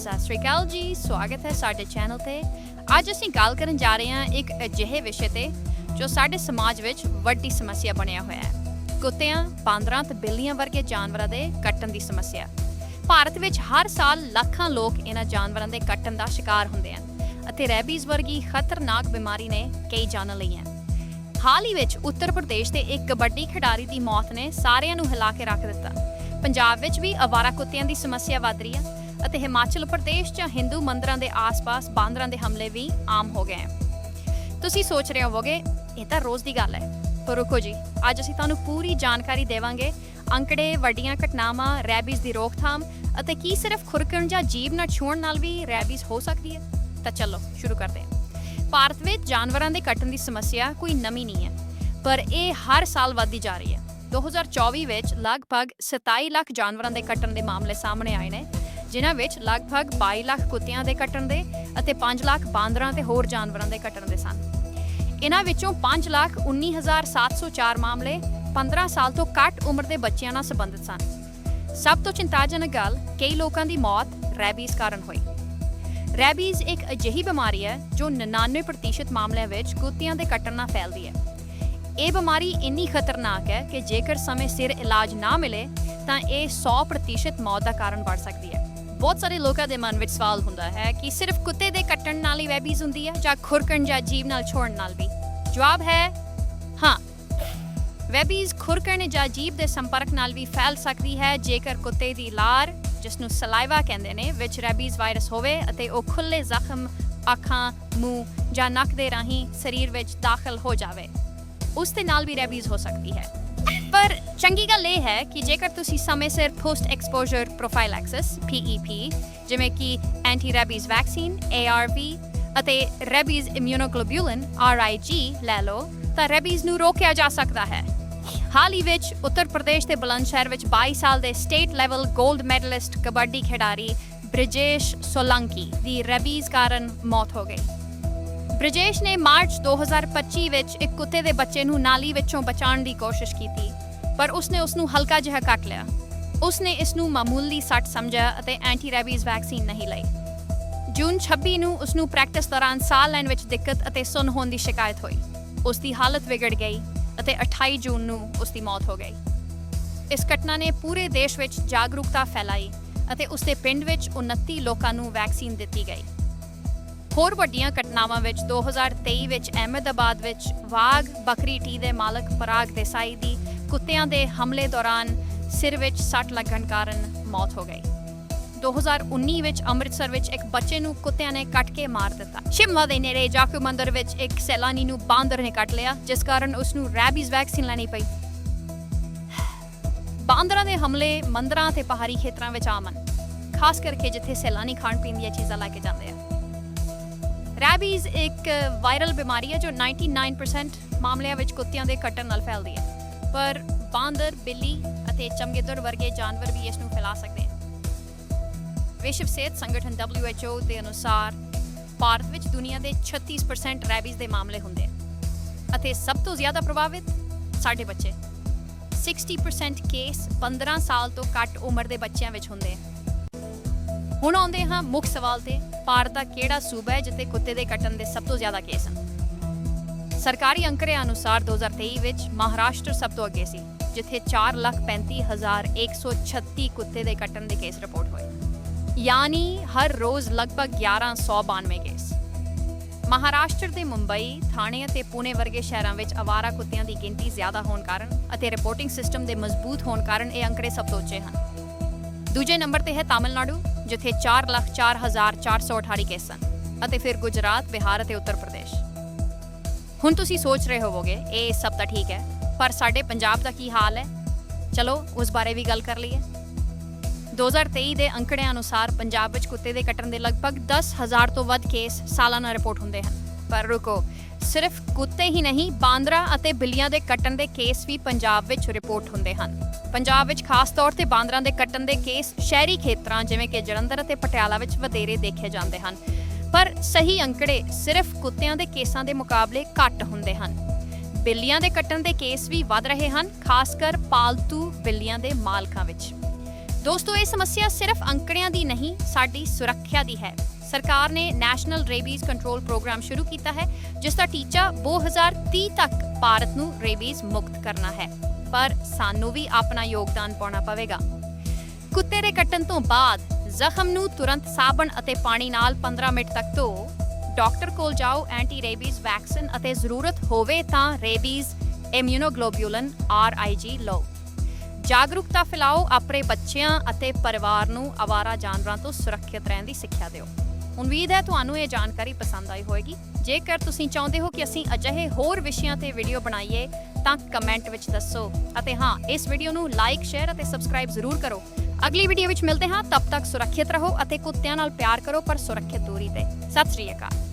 ਸਤਿ ਸ਼੍ਰੀ ਅਕਾਲ ਜੀ, ਸਵਾਗਤ ਹੈ ਸਾਡੇ ਚੈਨਲ ਤੇ। ਅੱਜ ਅਸੀਂ ਗੱਲ ਕਰਨ ਜਾ ਰਹੇ ਹਾਂ ਇੱਕ ਅਜਿਹੇ ਵਿਸ਼ੇ ਤੇ, ਜੋ ਸਾਡੇ ਸਮਾਜ ਵਿੱਚ ਵੱਡੀ ਸਮੱਸਿਆ ਬਣਿਆ ਹੋਇਆ ਹੈ। ਕੁੱਤਿਆਂ ਬਾਂਦਰਾਂ ਤੇ ਬਿੱਲੀਆਂ ਵਰਗੇ ਜਾਨਵਰਾਂ ਦੇ ਕੱਟਣ ਦੀ ਸਮੱਸਿਆ। ਭਾਰਤ ਵਿੱਚ ਹਰ ਸਾਲ ਲੱਖਾਂ ਲੋਕ ਇਹਨਾਂ ਜਾਨਵਰਾਂ ਦੇ ਕੱਟਣ ਦਾ ਸ਼ਿਕਾਰ ਹੁੰਦੇ ਹਨ ਅਤੇ ਰੈਬੀਜ਼ ਵਰਗੀ ਖਤਰਨਾਕ ਬਿਮਾਰੀ ਨੇ ਕਈ ਜਾਨਾਂ ਲਈਆਂ ਹਾਲ ਹੀ ਵਿੱਚ ਉੱਤਰ ਪ੍ਰਦੇਸ਼ ਦੇ ਇੱਕ ਕਬੱਡੀ ਖਿਡਾਰੀ ਦੀ ਮੌਤ ਨੇ ਸਾਰਿਆਂ ਨੂੰ ਹਿਲਾ ਕੇ ਰੱਖ ਦਿੱਤਾ। ਪੰਜਾਬ ਵਿੱਚ ਵੀ ਅਵਾਰਾ ਕੁੱਤਿਆਂ ਦੀ ਸਮੱਸਿਆ ਵੱਧ ਰਹੀ ਹੈ ਅਤੇ ਹਿਮਾਚਲ ਪ੍ਰਦੇਸ਼ 'ਚ ਹਿੰਦੂ ਮੰਦਰਾਂ ਦੇ ਆਸ-ਪਾਸ ਬਾਂਦਰਾਂ ਦੇ ਹਮਲੇ ਵੀ ਆਮ ਹੋ ਗਏ ਹਨ। ਤੁਸੀਂ ਸੋਚ ਰਹੇ ਹੋਵੋਗੇ, ਇਹ ਤਾਂ ਰੋਜ਼ ਦੀ ਗੱਲ ਹੈ। ਪਰ ਰੁਕੋ ਜੀ, ਅੱਜ ਅਸੀਂ ਤੁਹਾਨੂੰ ਪੂਰੀ ਜਾਣਕਾਰੀ ਦੇਵਾਂਗੇ ਅੰਕੜੇ ਵੱਡੀਆਂ ਘਟਨਾਵਾਂ, ਰੈਬੀਜ਼ ਦੀ ਰੋਕਥਾਮ ਅਤੇ ਕੀ ਸਿਰਫ ਖੁਰਕਣ ਜਾਂ ਜੀਭ ਨਾਲ ਛੂਹਣ ਨਾਲ ਵੀ ਰੈਬੀਜ਼ ਹੋ ਸਕਦੀ ਹੈ। ਤਾਂ ਚਲੋ, ਸ਼ੁਰੂ ਕਰਦੇ ਹਾਂ। ਭਾਰਤ ਵਿੱਚ ਜਾਨਵਰਾਂ ਦੇ ਕੱਟਣ ਦੀ ਸਮੱਸਿਆ ਕੋਈ ਨਵੀਂ ਨਹੀਂ ਹੈ, ਪਰ ਇਹ ਹਰ ਸਾਲ ਵੱਧਦੀ ਜਾ ਰਹੀ ਹੈ। 2024 ਵਿੱਚ ਲਗਭਗ 27 ਲੱਖ ਜਾਨਵਰਾਂ ਦੇ ਕੱਟਣ ਦੇ ਮਾਮਲੇ ਸਾਹਮਣੇ ਆਏ ਨੇ ਜਿਨ੍ਹਾਂ ਵਿੱਚ ਲਗਭਗ 22 ਲੱਖ ਕੁੱਤਿਆਂ ਦੇ ਕੱਟਣ ਦੇ ਅਤੇ 5 ਲੱਖ ਬਾਂਦਰਾਂ ਤੇ ਹੋਰ ਜਾਨਵਰਾਂ ਦੇ ਕੱਟਣ ਦੇ ਸਨ। ਇਹਨਾਂ ਵਿੱਚੋਂ 5 ਲੱਖ 19704 ਮਾਮਲੇ 15 ਸਾਲ ਤੋਂ ਘੱਟ ਉਮਰ ਦੇ ਬੱਚਿਆਂ ਨਾਲ ਸੰਬੰਧਿਤ ਸਨ। ਸਭ ਤੋਂ ਚਿੰਤਾਜਨਕ ਗੱਲ, ਕਈ ਲੋਕਾਂ ਦੀ ਮੌਤ ਰੈਬੀਜ਼ ਕਾਰਨ ਹੋਈ। ਰੈਬੀਜ਼ ਇੱਕ ਅਜਿਹੀ ਬਿਮਾਰੀ ਹੈ ਜੋ 99% ਮਾਮਲਿਆਂ ਵਿੱਚ ਕੁੱਤਿਆਂ ਦੇ ਕੱਟਣ ਨਾਲ ਫੈਲਦੀ ਹੈ। ਇਹ ਬਿਮਾਰੀ ਇੰਨੀ ਖਤਰਨਾਕ ਹੈ ਕਿ ਜੇਕਰ ਸਮੇਂ ਸਿਰ ਇਲਾਜ ਨਾ ਮਿਲੇ, ਤਾਂ ਇਹ 100% ਮੌਤ ਦਾ ਕਾਰਨ ਬਣ ਸਕਦੀ ਹੈ। ਬਹੁਤ ਸਾਰੇ ਲੋਕਾਂ ਦੇ ਮਨ ਵਿੱਚ ਸਵਾਲ ਹੁੰਦਾ ਹੈ ਕਿ ਸਿਰਫ ਕੁੱਤੇ ਦੇ ਕੱਟਣ ਨਾਲ ਹੀ ਵੈਬੀਜ਼ ਹੁੰਦੀ ਹੈ ਜਾਂ ਖੁਰਕਣ ਜਾਂ ਜੀਭ ਨਾਲ ਛੋੜਨ ਨਾਲ ਵੀ? ਜਵਾਬ ਹੈ, ਹਾਂ। ਵੈਬੀਜ਼ ਖੁਰਕਣ ਜਾਂ ਜੀਭ ਦੇ ਸੰਪਰਕ ਨਾਲ ਵੀ ਫੈਲ ਸਕਦੀ ਹੈ ਜੇਕਰ ਕੁੱਤੇ ਦੀ ਲਾਰ ਜਿਸ ਨੂੰ ਸਲਾਈਵਾ ਕਹਿੰਦੇ ਨੇ, ਵਿੱਚ ਰੈਬੀਜ਼ ਵਾਇਰਸ ਹੋਵੇ ਅਤੇ ਉਹ ਖੁੱਲੇ ਜ਼ਖਮ, ਅੱਖਾਂ, ਮੂੰਹ ਜਾਂ ਨੱਕ ਦੇ ਰਾਹੀਂ ਸਰੀਰ ਵਿੱਚ ਦਾਖਲ ਹੋ ਜਾਵੇ। ਉਸ ਦੇ ਨਾਲ ਵੀ ਰੈਬੀਜ਼ ਹੋ ਸਕਦੀ ਹੈ। ਪਰ ਚੰਗੀ ਗੱਲ ਇਹ ਹੈ ਕਿ ਜੇਕਰ ਤੁਸੀਂ ਸਮੇਂ ਸਿਰ post exposure profile prophylaxis PEP ਜਿਵੇਂ ਕਿ ਐਂਟੀ ਰੈਬੀਜ਼ ਵੈਕਸੀਨ ARV ਅਤੇ ਰੈਬੀਜ਼ ਇਮਿਊਨੋਗਲੋਬੂਲਿਨ RIG ਲੈ ਲਓ, ਤਾਂ ਰੈਬੀਜ਼ ਨੂੰ ਰੋਕਿਆ ਜਾ ਸਕਦਾ ਹੈ। ਹਾਲ ਹੀ ਵਿੱਚ ਉੱਤਰ ਪ੍ਰਦੇਸ਼ ਦੇ ਬੁਲੰਦਸ਼ਹਿਰ ਵਿੱਚ 22 ਸਾਲ ਦੇ ਸਟੇਟ ਲੈਵਲ 골ਡ ਮੈਡਲਿਸਟ ਕਬੱਡੀ ਖਿਡਾਰੀ ਬ੍ਰਿਜੇਸ਼ ਸੋਲੰਕੀ ਦੀ ਰੈਬੀਜ਼ ਕਾਰਨ ਮੌਤ ਹੋ ਗਈ। ਬ੍ਰਿਜੇਸ਼ ਨੇ ਮਾਰਚ 2025 ਵਿੱਚ ਇੱਕ ਕੁੱਤੇ ਦੇ ਬੱਚੇ ਨੂੰ ਨਾਲੀ ਵਿੱਚੋਂ ਬਚਾਉਣ ਦੀ ਕੋਸ਼ਿਸ਼ ਕੀਤੀ। ਪਰ ਉਸਨੇ ਉਸ ਨੂੰ ਹਲਕਾ ਜਿਹਾ ਕੱਟ ਲਿਆ। ਉਸਨੇ ਇਸ ਨੂੰ ਮਾਮੂਲੀ ਸੱਟ ਸਮਝਿਆ ਅਤੇ ਐਂਟੀ ਰੈਬੀਜ਼ ਵੈਕਸੀਨ ਨਹੀਂ ਲਈ। ਜੂਨ 26 ਨੂੰ ਉਸ ਨੂੰ ਪ੍ਰੈਕਟਿਸ ਦੌਰਾਨ ਸਾਹ ਲੈਣ ਵਿੱਚ ਦਿੱਕਤ ਅਤੇ ਸੁੰਨ ਹੋਣ ਦੀ ਸ਼ਿਕਾਇਤ ਹੋਈ। ਉਸ ਦੀ ਹਾਲਤ ਵਿਗੜ ਗਈ ਅਤੇ 28 ਜੂਨ ਨੂੰ ਉਸ ਦੀ ਮੌਤ ਹੋ ਗਈ। ਇਸ ਘਟਨਾ ਨੇ ਪੂਰੇ ਦੇਸ਼ ਵਿੱਚ ਜਾਗਰੂਕਤਾ ਫੈਲਾਈ ਅਤੇ ਉਸ ਦੇ ਪਿੰਡ ਵਿੱਚ 29 ਲੋਕਾਂ ਨੂੰ ਵੈਕਸੀਨ ਦਿੱਤੀ ਗਈ। ਹੋਰ ਵੱਡੀਆਂ ਘਟਨਾਵਾਂ ਵਿੱਚ 2023 ਵਿੱਚ ਅਹਿਮਦਾਬਾਦ ਵਿੱਚ ਵਾਗ ਬੱਕਰੀ ਟੀ ਦੇ ਮਾਲਕ ਪਰਾਗ ਦੇਸਾਈ ਦੀ ਕੁੱਤਿਆਂ ਦੇ ਹਮਲੇ ਦੌਰਾਨ ਸਿਰ ਵਿੱਚ ਸੱਟ ਲੱਗਣ ਕਾਰਨ ਮੌਤ ਹੋ ਗਈ। 2019 ਵਿੱਚ ਅੰਮ੍ਰਿਤਸਰ ਵਿੱਚ ਇੱਕ ਬੱਚੇ ਨੂੰ ਕੁੱਤਿਆਂ ਨੇ ਕੱਟ ਕੇ ਮਾਰ ਦਿੱਤਾ। ਸ਼ਿਮਲਾ ਦੇ ਨੇੜੇ ਜਾਕੂ ਮੰਦਰ ਵਿੱਚ ਇੱਕ ਸੈਲਾਨੀ ਨੂੰ ਬਾਂਦਰ ਨੇ ਕੱਟ ਲਿਆ, ਜਿਸ ਕਾਰਨ ਉਸ ਨੂੰ ਰੈਬੀਜ਼ ਵੈਕਸੀਨ ਲੈਣੀ ਪਈ। ਬਾਂਦਰਾਂ ਦੇ ਹਮਲੇ ਮੰਦਰਾਂ ਤੇ ਪਹਾੜੀ ਖੇਤਰਾਂ ਵਿੱਚ ਆਮ ਹਨ ਖਾਸ ਕਰਕੇ ਜਿੱਥੇ ਸੈਲਾਨੀ ਖਾਣ ਪੀਣ ਦੀਆਂ ਚੀਜ਼ਾਂ ਲੈ ਕੇ ਜਾਂਦੇ ਆ। ਰੈਬੀਜ਼ ਇੱਕ ਵਾਇਰਲ ਬਿਮਾਰੀ ਹੈ ਜੋ 99% ਮਾਮਲਿਆਂ ਵਿੱਚ ਕੁੱਤਿਆਂ ਦੇ ਕੱਟਣ ਨਾਲ ਫੈਲਦੀ ਹੈ। ਪਰ ਬਾਂਦਰ, ਬਿੱਲੀ ਅਤੇ ਚਮਗਿੱਦੜ ਵਰਗੇ ਜਾਨਵਰ ਵੀ ਇਸ ਨੂੰ ਫੈਲਾ ਸਕਦੇ ਹਨ। ਵਿਸ਼ਵ ਸਿਹਤ ਸੰਗਠਨ WHO ਦੇ ਅਨੁਸਾਰ ਭਾਰਤ ਵਿੱਚ ਦੁਨੀਆ ਦੇ 36% ਰੈਬੀਜ਼ ਦੇ ਮਾਮਲੇ ਹੁੰਦੇ ਹਨ ਅਤੇ ਸਭ ਤੋਂ ਜ਼ਿਆਦਾ ਪ੍ਰਭਾਵਿਤ ਸਾਡੇ ਬੱਚੇ। 60% ਕੇਸ 15 ਸਾਲ ਤੋਂ ਘੱਟ ਉਮਰ ਦੇ ਬੱਚਿਆਂ ਵਿੱਚ ਹੁੰਦੇ ਹਨ। ਹੁਣ ਆਉਂਦੇ ਹਾਂ ਮੁੱਖ ਸਵਾਲ ਤੇ। ਭਾਰਤ ਦਾ ਕਿਹੜਾ ਸੂਬਾ ਹੈ ਜਿੱਥੇ ਕੁੱਤੇ ਦੇ ਕੱਟਣ ਦੇ ਸਭ ਤੋਂ ਜ਼ਿਆਦਾ ਕੇਸ ਹਨ? ਸਰਕਾਰੀ ਅੰਕੜਿਆਂ ਅਨੁਸਾਰ 2023 ਵਿੱਚ ਮਹਾਰਾਸ਼ਟਰ ਸਭ ਤੋਂ ਅੱਗੇ ਸੀ, ਜਿੱਥੇ 435136 ਕੁੱਤੇ ਦੇ ਕੱਟਣ ਦੇ ਕੇਸ ਰਿਪੋਰਟ ਹੋਏ। ਯਾਨੀ ਹਰ ਰੋਜ਼ ਲਗਭਗ 1192 ਕੇਸ। ਮਹਾਰਾਸ਼ਟਰ ਦੇ ਮੁੰਬਈ, ਥਾਣੇ ਅਤੇ ਪੁਣੇ ਵਰਗੇ ਸ਼ਹਿਰਾਂ ਵਿੱਚ ਅਵਾਰਾ ਕੁੱਤਿਆਂ ਦੀ ਗਿਣਤੀ ਜ਼ਿਆਦਾ ਹੋਣ ਕਾਰਨ ਅਤੇ ਰਿਪੋਰਟਿੰਗ ਸਿਸਟਮ ਦੇ ਮਜ਼ਬੂਤ ਹੋਣ ਕਾਰਨ ਇਹ ਅੰਕੜੇ ਸਭ ਤੋਂ ਉੱਚੇ ਹਨ। ਦੂਜੇ ਨੰਬਰ ਤੇ ਹੈ ਤਾਮਿਲਨਾਡੂ, ਜਿੱਥੇ 404448 ਕੇਸ ਸਨ ਅਤੇ ਫਿਰ ਗੁਜਰਾਤ, ਬਿਹਾਰ ਅਤੇ ਉੱਤਰ ਪ੍ਰਦੇਸ਼। ਹੁਣ ਤੁਸੀਂ ਸੋਚ ਰਹੇ ਹੋਵੋਗੇ, ਇਹ ਸਭ ਤਾਂ ਠੀਕ ਹੈ, ਪਰ ਸਾਡੇ ਪੰਜਾਬ ਦਾ ਕੀ ਹਾਲ ਹੈ? ਚਲੋ, ਉਸ ਬਾਰੇ ਵੀ ਗੱਲ ਕਰ ਲਈਏ। 2023 ਦੇ ਅੰਕੜਿਆਂ ਅਨੁਸਾਰ ਪੰਜਾਬ ਵਿੱਚ ਕੁੱਤੇ ਦੇ ਕੱਟਣ ਦੇ ਲਗਭਗ 10000 ਤੋਂ ਵੱਧ ਕੇਸ ਸਾਲਾਨਾ ਰਿਪੋਰਟ ਹੁੰਦੇ ਹਨ। ਪਰ ਰੁਕੋ, ਸਿਰਫ ਕੁੱਤੇ ਹੀ ਨਹੀਂ, ਬਾਂਦਰਾ ਅਤੇ ਬਿੱਲੀਆਂ ਦੇ ਕੱਟਣ ਦੇ ਕੇਸ ਵੀ ਪੰਜਾਬ ਵਿੱਚ ਰਿਪੋਰਟ ਹੁੰਦੇ ਹਨ। ਪੰਜਾਬ ਵਿੱਚ ਖਾਸ ਤੌਰ ਤੇ ਬਾਂਦਰਾਂ ਦੇ ਕੱਟਣ ਦੇ ਕੇਸ ਸ਼ਹਿਰੀ ਖੇਤਰਾਂ, ਜਿਵੇਂ ਕਿ ਜਲੰਧਰ ਅਤੇ ਪਟਿਆਲਾ ਵਿੱਚ ਵਧੇਰੇ ਦੇਖੇ ਜਾਂਦੇ ਹਨ। ਪਰ ਸਹੀ ਅੰਕੜੇ ਸਿਰਫ ਕੁੱਤਿਆਂ ਦੇ ਕੇਸਾਂ ਦੇ ਮੁਕਾਬਲੇ ਘੱਟ ਹੁੰਦੇ ਹਨ। ਬਿੱਲੀਆਂ ਦੇ ਕੱਟਣ ਦੇ ਕੇਸ ਵੀ ਵੱਧ ਰਹੇ ਹਨ, ਖਾਸ ਕਰ ਪਾਲਤੂ ਬਿੱਲੀਆਂ ਦੇ ਮਾਲਕਾਂ ਵਿੱਚ। ਦੋਸਤੋ, ਇਹ ਸਮੱਸਿਆ ਸਿਰਫ ਅੰਕੜਿਆਂ ਦੀ ਨਹੀਂ, ਸਾਡੀ ਸੁਰੱਖਿਆ ਦੀ ਹੈ। ਸਰਕਾਰ ਨੇ ਨੈਸ਼ਨਲ ਰੇਬੀਜ਼ ਕੰਟਰੋਲ ਪ੍ਰੋਗਰਾਮ ਸ਼ੁਰੂ ਕੀਤਾ ਹੈ, ਜਿਸ ਦਾ ਟੀਚਾ 2030 ਤੱਕ ਭਾਰਤ ਨੂੰ ਰੇਬੀਜ਼ ਮੁਕਤ ਕਰਨਾ ਹੈ। ਪਰ ਸਾਨੂੰ ਵੀ ਆਪਣਾ ਯੋਗਦਾਨ ਪਾਉਣਾ ਪਵੇਗਾ। ਕੁੱਤੇ ਦੇ ਕੱਟਣ ਤੋਂ ਬਾਅਦ ਜ਼ਖਮ ਨੂੰ ਤੁਰੰਤ ਸਾਬਣ ਅਤੇ ਪਾਣੀ ਨਾਲ 15 ਮਿੰਟ ਤੱਕ ਧੋ, ਡਾਕਟਰ ਕੋਲ ਜਾਓ ਐਂਟੀ ਰੇਬੀਜ਼ ਵੈਕਸੀਨ ਅਤੇ ਜ਼ਰੂਰਤ ਹੋਵੇ ਤਾਂ ਰੇਬੀਜ਼ ਇਮਿਊਨੋਗਲੋਬੂਲਿਨ ਆਰਆਈਜੀ ਲਓ। ਜਾਗਰੂਕਤਾ ਫੈਲਾਓ ਆਪਣੇ ਬੱਚਿਆਂ ਅਤੇ ਪਰਿਵਾਰ ਨੂੰ ਆਵਾਰਾ ਜਾਨਵਰਾਂ ਤੋਂ ਸੁਰੱਖਿਅਤ ਰਹਿਣ ਦੀ ਸਿੱਖਿਆ ਦਿਓ। ਉਮੀਦ ਹੈ ਤੁਹਾਨੂੰ ਇਹ ਜਾਣਕਾਰੀ ਪਸੰਦ ਆਈ ਹੋਵੇਗੀ। ਜੇਕਰ ਤੁਸੀਂ ਚਾਹੁੰਦੇ ਹੋ ਕਿ ਅਸੀਂ ਅਜਿਹੇ ਹੋਰ ਵਿਸ਼ਿਆਂ ਤੇ ਵੀਡੀਓ ਬਣਾਈਏ, ਤਾਂ ਕਮੈਂਟ ਵਿੱਚ ਦੱਸੋ। ਅਤੇ ਹਾਂ, ਇਸ ਵੀਡੀਓ ਨੂੰ ਲਾਈਕ, ਸ਼ੇਅਰ ਅਤੇ ਸਬਸਕ੍ਰਾਈਬ ਜ਼ਰੂਰ ਕਰੋ। ਅਗਲੀ ਵੀਡੀਓ ਵਿੱਚ ਮਿਲਦੇ ਹਾਂ। ਤਬ ਤੱਕ ਸੁਰੱਖਿਅਤ ਰਹੋ ਅਤੇ ਕੁੱਤਿਆਂ ਨਾਲ ਪਿਆਰ ਕਰੋ, ਪਰ ਸੁਰੱਖਿਅਤ ਦੂਰੀ ਤੇ। ਸਤਿ ਸ੍ਰੀ ਅਕਾਲ।